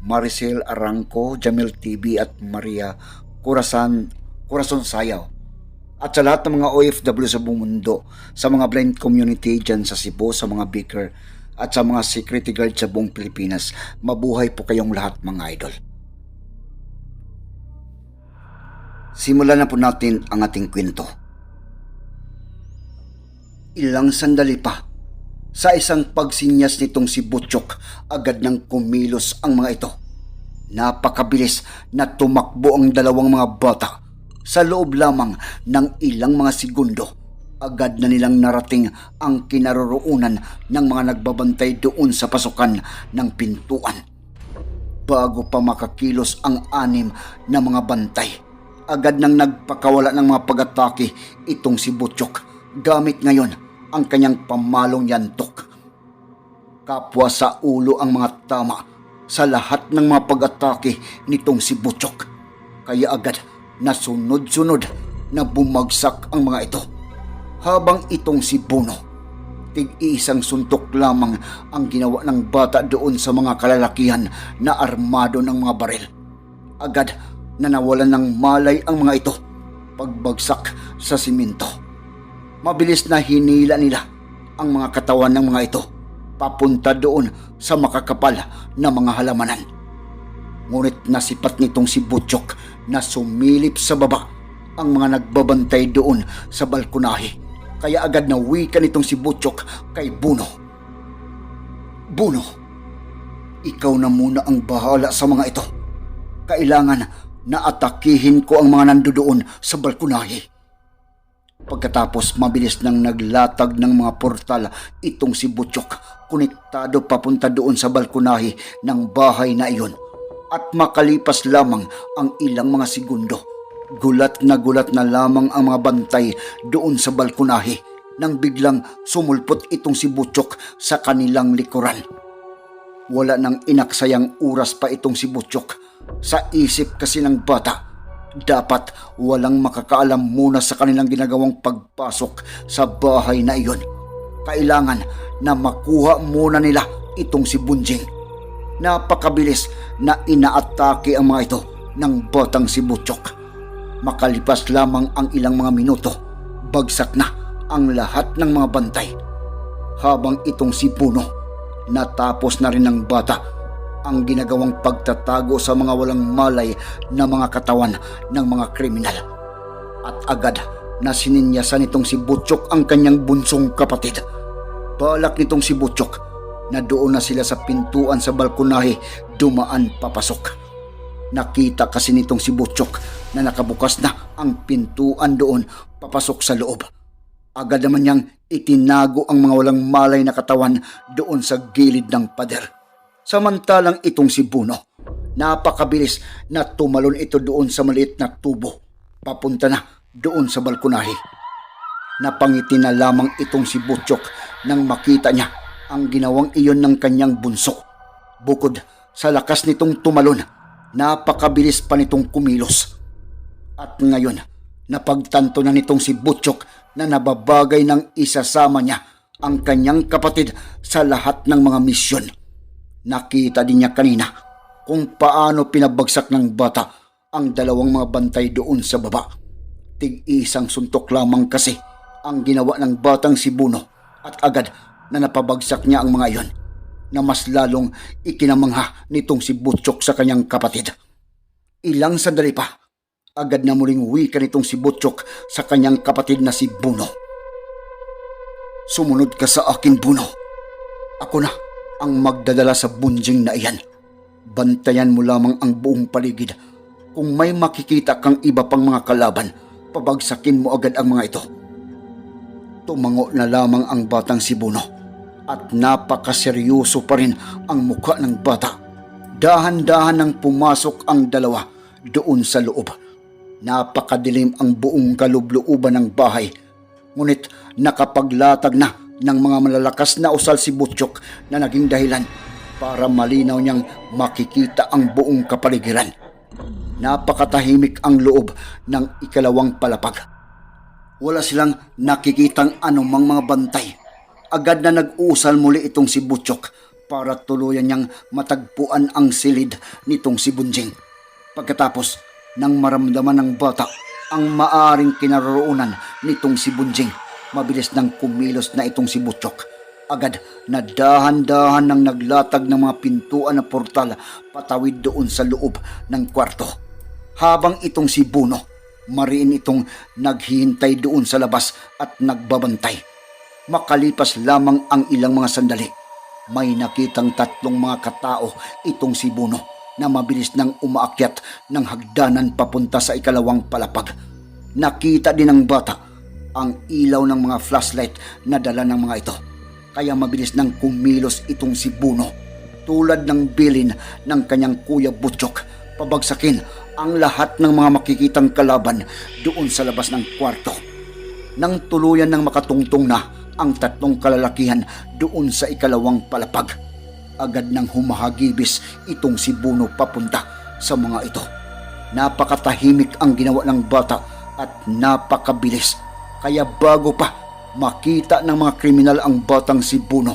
Maricel Arangco, Jamil TV at Maria Corazon, Corazon Sayaw. At sa lahat ng mga OFW sa buong mundo, sa mga blind community dyan sa Cebu, sa mga baker, at sa mga security guard sa buong Pilipinas, mabuhay po kayong lahat mga idol. Simulan na po natin ang ating kwento. Ilang sandali pa, sa isang pagsinyas nitong si Butchok, agad nang kumilos ang mga ito. Napakabilis na tumakbo ang dalawang mga bata. Sa loob lamang ng ilang mga segundo, agad na nilang narating ang kinaroroonan ng mga nagbabantay doon sa pasukan ng pintuan. Bago pa makakilos ang anim na mga bantay, agad nang nagpakawala ng mga pag-atake itong si Butchok gamit ngayon ang kanyang pamalong yantok. Kapwa sa ulo ang mga tama sa lahat ng mga pag-atake nitong si Butchok. Kaya agad na sunod-sunod na bumagsak ang mga ito. Habang itong si Bono, tig-iisang suntok lamang ang ginawa ng bata doon sa mga kalalakihan na armado ng mga baril. Agad na nawalan ng malay ang mga ito pagbagsak sa simento. Mabilis na hinila nila ang mga katawan ng mga ito papunta doon sa makakapal na mga halamanan. Ngunit nasipat nitong si Butchok na sumilip sa baba ang mga nagbabantay doon sa balkonahe. Kaya agad na wika nitong si Butchok kay Buno. Buno, ikaw na muna ang bahala sa mga ito. Kailangan na atakihin ko ang mga nandoon sa balkonahe. Pagkatapos mabilis nang naglatag ng mga portal itong si Butchok, konektado papunta doon sa balkonahe ng bahay na iyon. At makalipas lamang ang ilang mga segundo, gulat na gulat na lamang ang mga bantay doon sa balkonahe nang biglang sumulpot itong si Butchok sa kanilang likuran. Wala nang inaksayang oras pa itong si Butchok. Sa isip kasi ng bata, dapat walang makakaalam muna sa kanilang ginagawang pagpasok sa bahay na iyon. Kailangan na makuha muna nila itong si Bunjing. Napakabilis na inaatake ang mga ito ng batang si Butchok. Makalipas lamang ang ilang mga minuto, bagsak na ang lahat ng mga bantay. Habang itong si Puno, natapos na rin ng bata ang ginagawang pagtatago sa mga walang malay na mga katawan ng mga kriminal. At agad na sininyasan nitong si Butchok ang kanyang bunsong kapatid. Balak nitong si Butchok na doon na sila sa pintuan sa balkonahe dumaan papasok. Nakita kasi nitong si Butchok na nakabukas na ang pintuan doon papasok sa loob. Agad naman niyang itinago ang mga walang malay na katawan doon sa gilid ng pader. Samantalang itong si Buno, napakabilis na tumalon ito doon sa maliit na tubo. Papunta na doon sa balkonahe. Napangiti na lamang itong si Butchok nang makita niya ang ginawang iyon ng kanyang bunso. Bukod sa lakas nitong tumalon, napakabilis pa nitong kumilos. At ngayon, napagtanto na nitong si Butchok na nababagay ng isasama niya ang kanyang kapatid sa lahat ng mga misyon. Nakita din niya kanina kung paano pinabagsak ng bata ang dalawang mga bantay doon sa baba. Tig-isang suntok lamang kasi ang ginawa ng batang si Buno at agad na napabagsak niya ang mga iyon na mas lalong ikinamangha nitong si Butchok sa kanyang kapatid. Ilang sandali pa, agad na muling wika nitong si Butchok sa kanyang kapatid na si Buno. Sumunod ka sa akin, Buno. Ako na ang magdadala sa bunjing na iyan. Bantayan mo lamang ang buong paligid. Kung may makikita kang iba pang mga kalaban, pabagsakin mo agad ang mga ito. Tumango na lamang ang batang si Buno at napakaseryoso pa rin ang mukha ng bata. Dahan-dahan nang pumasok ang dalawa doon sa loob. Napakadilim ang buong kalublooban ng bahay. Ngunit nakapaglatag na ng mga malalakas na usal si Butchok na naging dahilan para malinaw niyang makikita ang buong kapaligiran. Napakatahimik ang loob ng ikalawang palapag. Wala silang nakikitang anumang mga bantay. Agad na nag-uusal muli itong si Butchok para tuluyan niyang matagpuan ang silid nitong si Bunjing. Pagkatapos nang maramdaman ng bata ang maaring kinaroroonan nitong si Bunjing, mabilis nang kumilos na itong si Butchok. Agad na dahan-dahan nang naglatag ng mga pintuan na portal patawid doon sa loob ng kwarto. Habang itong si Buno, mariin itong naghihintay doon sa labas at nagbabantay. Makalipas lamang ang ilang mga sandali, may nakitang tatlong mga katao itong si Buno na mabilis nang umaakyat ng hagdanan papunta sa ikalawang palapag. Nakita din ng bata ang ilaw ng mga flashlight na dala ng mga ito. Kaya mabilis nang kumilos itong si Buno tulad ng bilin ng kanyang kuya Butchok pabagsakin ang lahat ng mga makikitang kalaban doon sa labas ng kwarto. Nang tuluyan ng makatungtong na ang tatlong kalalakihan doon sa ikalawang palapag, agad nang humahagibis itong si Buno papunta sa mga ito. Napakatahimik ang ginawa ng bata at napakabilis. Kaya bago pa makita ng mga kriminal ang batang si Buno,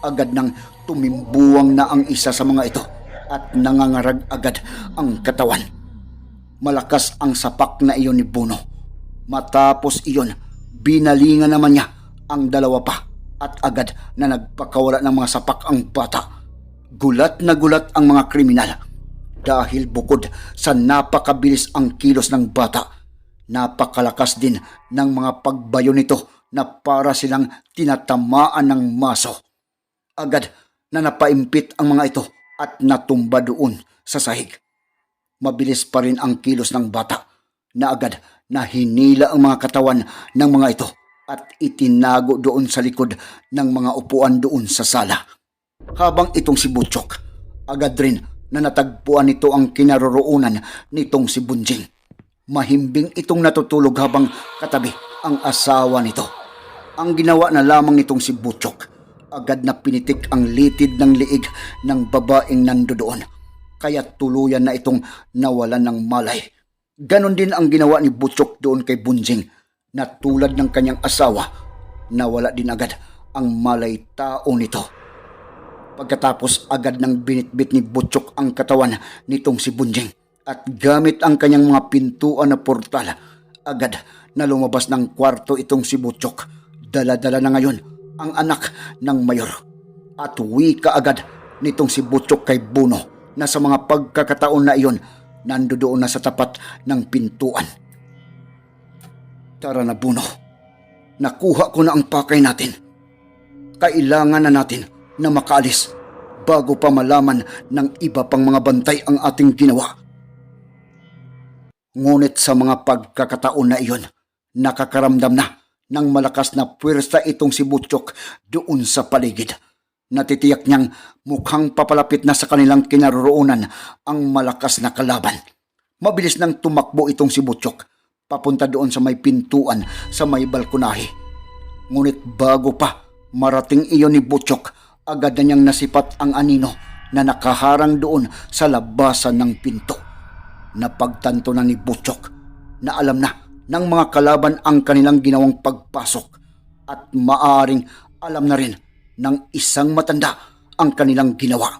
agad nang tumimbuwang na ang isa sa mga ito at nangangarag agad ang katawan. Malakas ang sapak na iyon ni Buno. Matapos iyon, binalingan naman niya ang dalawa pa at agad na nagpakawala ng mga sapak ang bata. Gulat na gulat ang mga kriminal dahil bukod sa napakabilis ang kilos ng bata, napakalakas din ng mga pagbayo nito na para silang tinatamaan ng maso. Agad na napaimpit ang mga ito at natumba doon sa sahig. Mabilis pa rin ang kilos ng bata na agad na hinila ang mga katawan ng mga ito at itinago doon sa likod ng mga upuan doon sa sala. Habang itong si Butchok, agad rin na natagpuan nito ang kinaroroonan nitong si Bunjing. Mahimbing itong natutulog habang katabi ang asawa nito. Ang ginawa na lamang nitong si Butchok, agad na pinitik ang litid ng liig ng babaeng nando doon. Kaya tuluyan na itong nawalan ng malay. Ganon din ang ginawa ni Butchok doon kay Bunjing na tulad ng kanyang asawa, nawala din agad ang malay tao nito. Pagkatapos agad ng binitbit ni Butchok ang katawan nitong si Bunjing at gamit ang kanyang mga pintuan na portal, agad na lumabas ng kwarto itong si Butchok. Dala-dala na ngayon ang anak ng mayor. At wika agad nitong si Butchok kay Buno na sa mga pagkakataon na iyon nandoon na sa tapat ng pintuan. Tara na Buno, nakuha ko na ang pakay natin. Kailangan na natin na makaalis bago pa malaman ng iba pang mga bantay ang ating ginawa. Ngunit sa mga pagkakataon na iyon, nakakaramdam na ng malakas na puwersa itong si Butchok doon sa paligid. Natitiyak niyang mukhang papalapit na sa kanilang kinaroroonan ang malakas na kalaban. Mabilis nang tumakbo itong si Butchok papunta doon sa may pintuan sa may balkonahe. Ngunit bago pa marating iyon ni Butchok, agad na niyang nasipat ang anino na nakaharang doon sa labasan ng pinto. Napagtanto na ni Butchok na alam na ng mga kalaban ang kanilang ginawang pagpasok at maaring alam na rin ng isang matanda ang kanilang ginawa.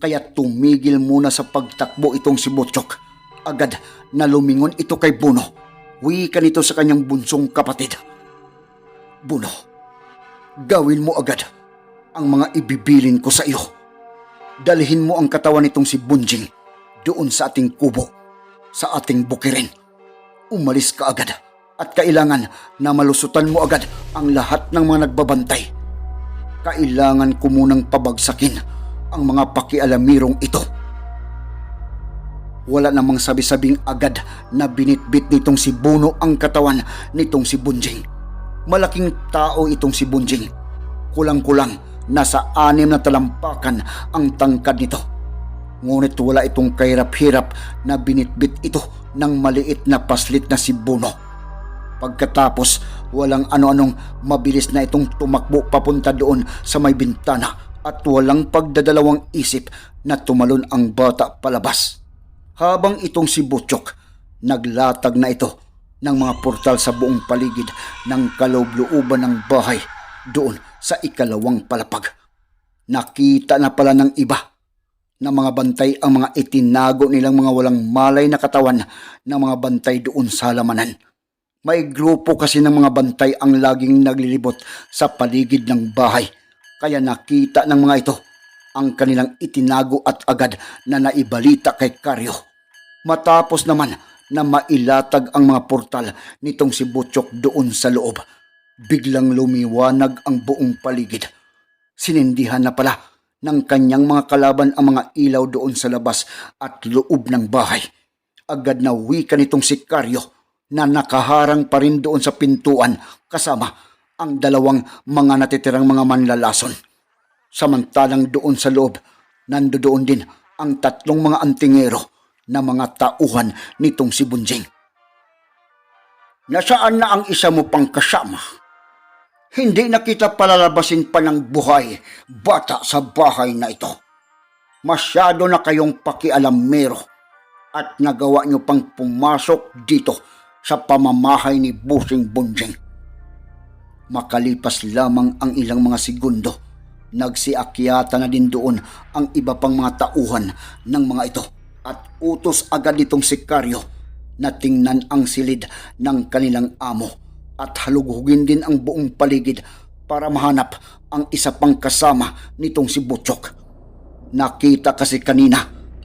Kaya tumigil muna sa pagtakbo itong si Butchok. Agad na lumingon ito kay Buno. Wika nito sa kanyang bunsong kapatid. Buno, gawin mo agad ang mga ibibilin ko sa iyo. Dalhin mo ang katawan nitong si Bunjing doon sa ating kubo, sa ating bukirin. Umalis ka agad at kailangan na malusutan mo agad ang lahat ng mga nagbabantay. Kailangan ko munang pabagsakin ang mga pakialamirong ito. Wala namang sabi-sabing agad na binitbit nitong si Buno ang katawan nitong si Bunjing. Malaking tao itong si Bunjing. Kulang-kulang nasa anim na talampakan ang tangkad nito. Ngunit wala itong kahirap-hirap na binitbit ito ng maliit na paslit na si Buno. Pagkatapos, walang ano-anong mabilis na itong tumakbo papunta doon sa may bintana at walang pagdadalawang isip na tumalon ang bata palabas. Habang itong si Butchok, naglatag na ito ng mga portal sa buong paligid ng kaloob-looban ng bahay doon sa ikalawang palapag. Nakita na pala ng iba na mga bantay ang mga itinago nilang mga walang malay na katawan ng mga bantay doon sa lamanan. May grupo kasi ng mga bantay ang laging naglilibot sa paligid ng bahay. Kaya nakita ng mga ito ang kanilang itinago at agad na naibalita kay Karyo. Matapos naman na mailatag ang mga portal nitong si Butchok doon sa loob, biglang lumiwanag ang buong paligid. Sinindihan na pala ng kanyang mga kalaban ang mga ilaw doon sa labas at loob ng bahay. Agad na wika nitong si Karyo na nakaharang pa rin doon sa pintuan kasama ang dalawang mga natitirang mga manlalason. Samantalang doon sa loob, nando doon din ang tatlong mga antingero na mga tauhan nitong si Bunjing. Nasaan na ang isa mo pang kasama? Hindi na kita palalabasin pa ng buhay, bata sa bahay na ito. Masyado na kayong pakialamero at nagawa niyo pang pumasok dito sa pamamahay ni Busing Bunjing. Makalipas lamang ang ilang mga segundo, nagsiakyata na din doon ang iba pang mga tauhan ng mga ito at utos agad itong si Karyo na tingnan ang silid ng kanilang amo at halughugin din ang buong paligid para mahanap ang isa pang kasama nitong si Butchok. Nakita kasi kanina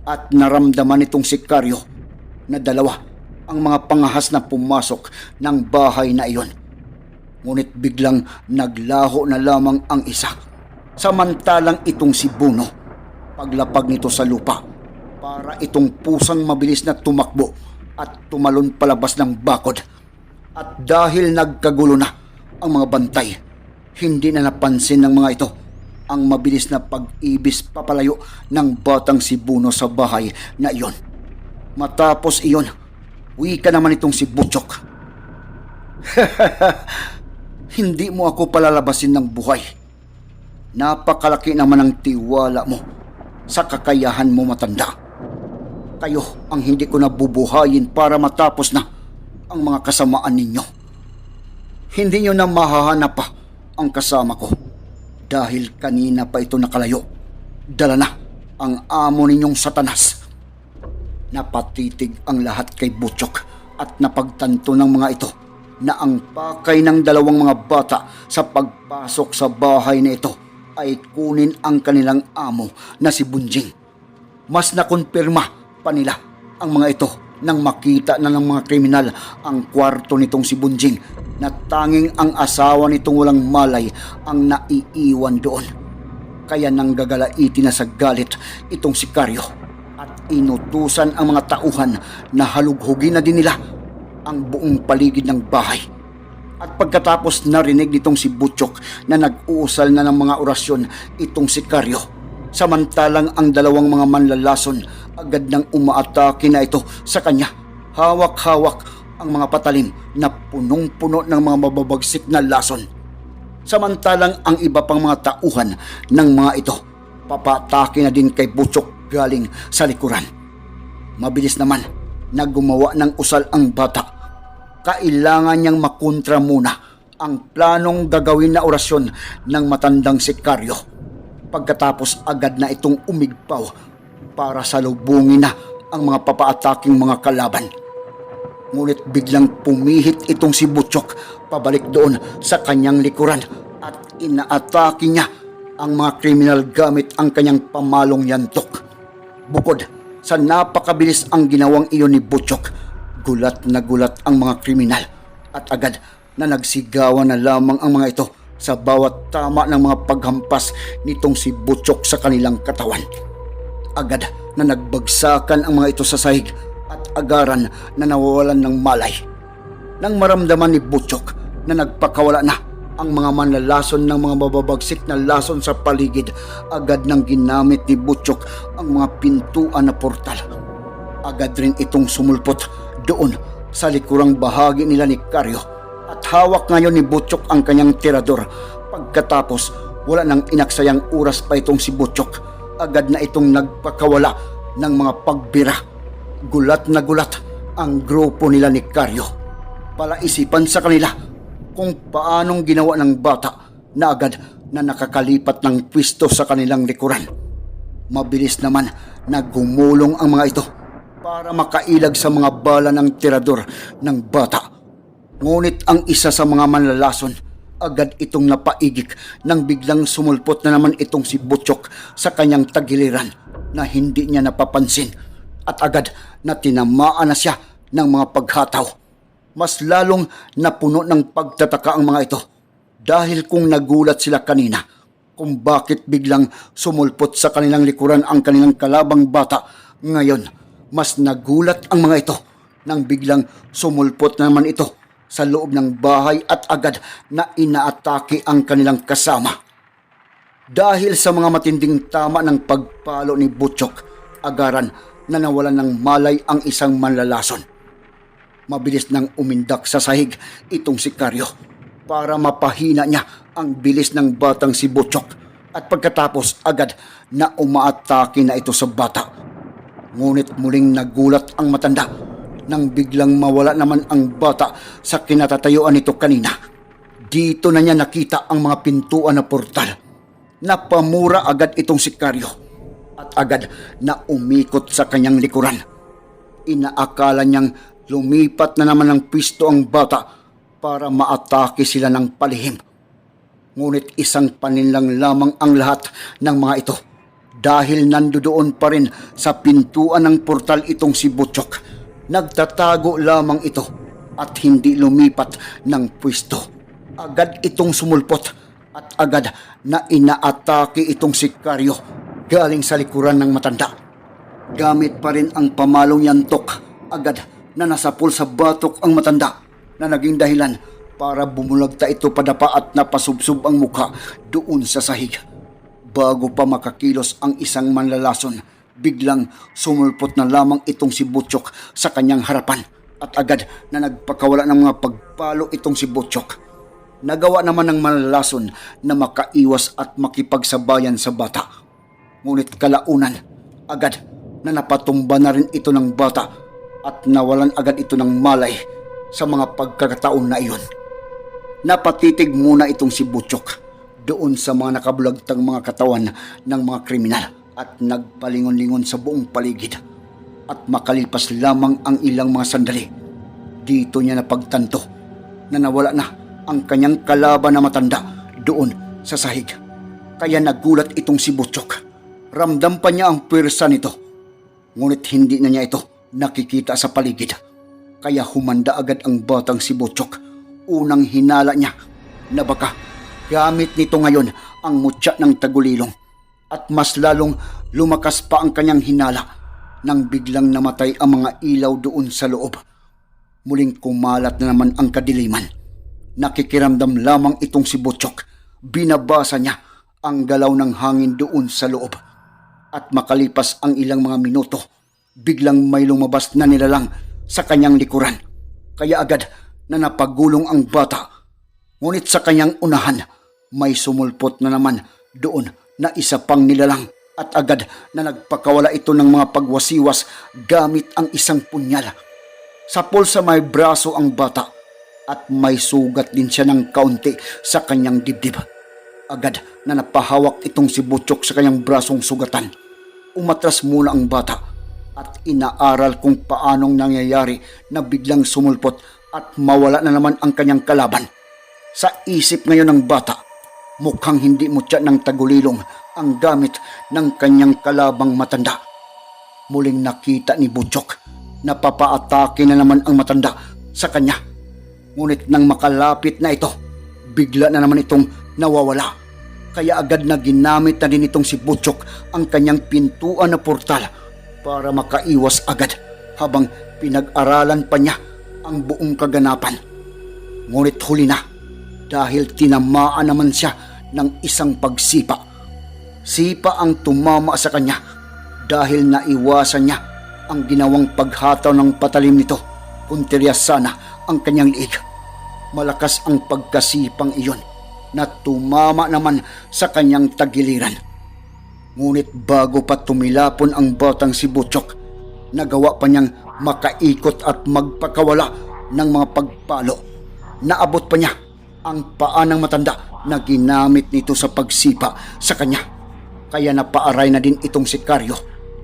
at naramdaman nitong si Karyo na dalawa ang mga pangahas na pumasok ng bahay na iyon. Ngunit biglang naglaho na lamang ang isa. Samantalang itong si Buno, paglapag nito sa lupa, para itong pusang mabilis na tumakbo at tumalon palabas ng bakod. At dahil nagkagulo na ang mga bantay, hindi na napansin ng mga ito ang mabilis na pag-ibis papalayo ng batang si Buno sa bahay na iyon. Matapos iyon, wika naman itong si Butchok. Hindi mo ako palalabasin ng buhay. Napakalaki naman ang tiwala mo sa kakayahan mo matanda. Kayo ang hindi ko nabubuhayin para matapos na ang mga kasamaan ninyo. Hindi nyo na mahahanap pa ang kasama ko dahil kanina pa ito nakalayo. Dala na ang amo ninyong satanas. Napatitig ang lahat kay Butchok at napagtanto ng mga ito na ang pakay ng dalawang mga bata sa pagpasok sa bahay na ito ay kunin ang kanilang amo na si Bunjing. Mas nakonpirma pa nila ang mga ito nang makita na ng mga kriminal ang kwarto nitong si Bunjing na tanging ang asawa nitong walang malay ang naiiwan doon. Kaya nang gagalaiti na sa galit itong si Karyo at inutusan ang mga tauhan na halughugin na din nila ang buong paligid ng bahay. At pagkatapos narinig nitong si Butchok na nag-uusal na ng mga orasyon itong si Karyo. Samantalang ang dalawang mga manlalason agad nang umaatake na ito sa kanya. Hawak-hawak ang mga patalim na punong-puno ng mga mababagsik na lason. Samantalang ang iba pang mga tauhan ng mga ito papatake na din kay Butchok galing sa likuran. Mabilis naman na gumawa ng usal ang bata. Kailangan niyang makontra muna ang planong gagawin na orasyon ng matandang si Karyo. Pagkatapos agad na itong umigpaw para salubungin na ang mga papaataking mga kalaban. Ngunit biglang pumihit itong si Butchok pabalik doon sa kanyang likuran at inaatake niya ang mga kriminal gamit ang kanyang pamalong yantok. Bukod sa napakabilis ang ginawang iyon ni Butchok, gulat na gulat ang mga kriminal at agad na nagsigawan na lamang ang mga ito sa bawat tama ng mga paghampas nitong si Butchok sa kanilang katawan. Agad na nagbagsakan ang mga ito sa sahig at agaran na nawawalan ng malay. Nang maramdaman ni Butchok na nagpakawala na ang mga manlalason ng mga mababagsik na lason sa paligid. Agad nang ginamit ni Butchok ang mga pintuan na portal. Agad rin itong sumulpot doon sa likurang bahagi nila ni Karyo. At hawak ngayon ni Butchok ang kanyang tirador. Pagkatapos, wala nang inaksayang oras pa itong si Butchok. Agad na itong nagpakawala ng mga pagbira. Gulat na gulat ang grupo nila ni Karyo. Palaisipan sa kanila kung paanong ginawa ng bata na agad na nakakalipat ng pwisto sa kanilang likuran. Mabilis naman na gumulong ang mga ito para makailag sa mga bala ng tirador ng bata. Ngunit ang isa sa mga manlalason, agad itong napaigik nang biglang sumulpot na naman itong si Butchok sa kanyang tagiliran na hindi niya napapansin at agad na tinamaan na siya ng mga paghataw. Mas lalong napuno ng pagtataka ang mga ito dahil kung nagulat sila kanina kung bakit biglang sumulpot sa kanilang likuran ang kanilang kalabang bata. Ngayon, mas nagulat ang mga ito nang biglang sumulpot na naman ito sa loob ng bahay at agad na inaatake ang kanilang kasama. Dahil sa mga matinding tama ng pagpalo ni Butchok, agaran na nawalan ng malay ang isang manlalason. Mabilis nang umindak sa sahig itong si Karyo para mapahina niya ang bilis ng batang si Butchok at pagkatapos agad na umaatake na ito sa bata. Ngunit muling nagulat ang matanda nang biglang mawala naman ang bata sa kinatatayuan nito kanina. Dito na niya nakita ang mga pintuan na portal. Napamura agad itong si Karyo at agad na umikot sa kanyang likuran. Inaakala niyang lumipat na naman ng pisto ang bata para maatake sila ng palihim. Ngunit isang paninlang lamang ang lahat ng mga ito dahil nandoon pa rin sa pintuan ng portal itong si Butchok. Nagtatago lamang ito at hindi lumipat ng pwesto. Agad itong sumulpot at agad na inaatake itong si Karyo galing sa likuran ng matanda. Gamit pa rin ang pamalong yantok agad na nasapul sa batok ang matanda na naging dahilan para bumulagta ito padapa at napasubsob ang mukha doon sa sahig. Bago pa makakilos ang isang manlalason, biglang sumulpot na lamang itong si Butchok sa kanyang harapan at agad na nagpakawala ng mga pagpalo itong si Butchok. Nagawa naman ng manlalason na makaiwas at makipagsabayan sa bata. Ngunit kalaunan, agad na napatumba na rin ito ng bata at nawalan agad ito ng malay sa mga pagkakataon na iyon. Napatitig muna itong si Butchok doon sa mga nakabulagtang mga katawan ng mga kriminal at nagpalingon-lingon sa buong paligid. At makalipas lamang ang ilang mga sandali, dito niya napagtanto na nawala na ang kanyang kalaban na matanda doon sa sahig. Kaya nagulat itong si Butchok. Ramdam pa niya ang pwersa nito. Ngunit hindi na niya ito nakikita sa paligid. Kaya humanda agad ang batang si Butchok. Unang hinala niya na baka gamit nito ngayon ang mutya ng tagulilong. At mas lalong lumakas pa ang kanyang hinala nang biglang namatay ang mga ilaw doon sa loob. Muling kumalat na naman ang kadiliman. Nakikiramdam lamang itong si Butchok. Binabasa niya ang galaw ng hangin doon sa loob. At makalipas ang ilang mga minuto, biglang may lumabas na nilalang sa kanyang likuran. Kaya agad na napagulong ang bata. Ngunit sa kanyang unahan, may sumulpot na naman doon na isa pang nilalang at agad na nagpakawala ito ng mga pagwasiwas gamit ang isang punyal. Sa pulsa may braso ang bata at may sugat din siya ng kaunti sa kanyang dibdib. Agad na napahawak itong si Butchok sa kanyang brasong sugatan. Umatras muna ang bata at inaaral kung paanong nangyayari na biglang sumulpot at mawala na naman ang kanyang kalaban. Sa isip ngayon ng bata, mukhang hindi mutya ng tagulilong ang gamit ng kanyang kalabang matanda. Muling nakita ni Butchok na papaatake na naman ang matanda sa kanya. Ngunit nang makalapit na ito, bigla na naman itong nawawala. Kaya agad na ginamit na din itong si Butchok ang kanyang pintuan na portal para makaiwas agad habang pinag-aralan pa niya ang buong kaganapan. Ngunit huli na, dahil tinamaan naman siya ng isang pagsipa. Sipa ang tumama sa kanya dahil naiwasan niya ang ginawang paghataw ng patalim nito kung sana ang kanyang liig. Malakas ang pagkasipang iyon na tumama naman sa kanyang tagiliran. Ngunit bago pa tumilapon ang batang si Butchok, nagawa pa niyang makaikot at magpakawala ng mga pagpalo. Naabot pa niya ang paa ng matanda na ginamit nito sa pagsipa sa kanya. Kaya napaaray na din itong sikaryo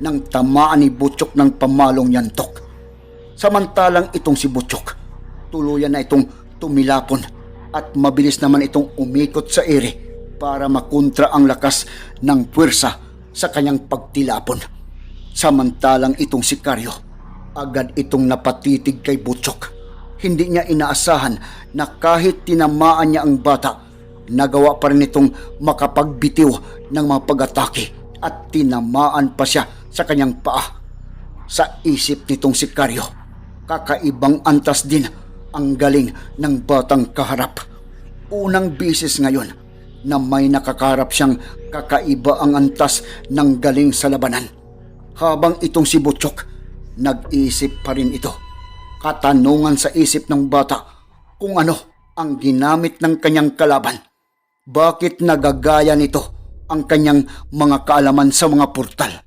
nang tamaan ni Butchok ng pamalong yantok. Samantalang itong si Butchok, tuluyan na itong tumilapon at mabilis naman itong umikot sa ere para makontra ang lakas ng puwersa sa kanyang pagtilapon. Samantalang itong sikaryo, agad itong napatitig kay Butchok. Hindi niya inaasahan na kahit tinamaan niya ang bata, nagawa pa rin itong makapagbitiw ng mga pag-atake at tinamaan pa siya sa kanyang paa. Sa isip nitong sikaryo, kakaibang antas din ang galing ng batang kaharap. Unang bisis ngayon na may nakakarap siyang kakaiba ang antas ng galing sa labanan. Habang itong si Butchok, nag-isip pa rin ito. Katanungan sa isip ng bata kung ano ang ginamit ng kanyang kalaban. Bakit nagagaya nito ang kanyang mga kaalaman sa mga portal?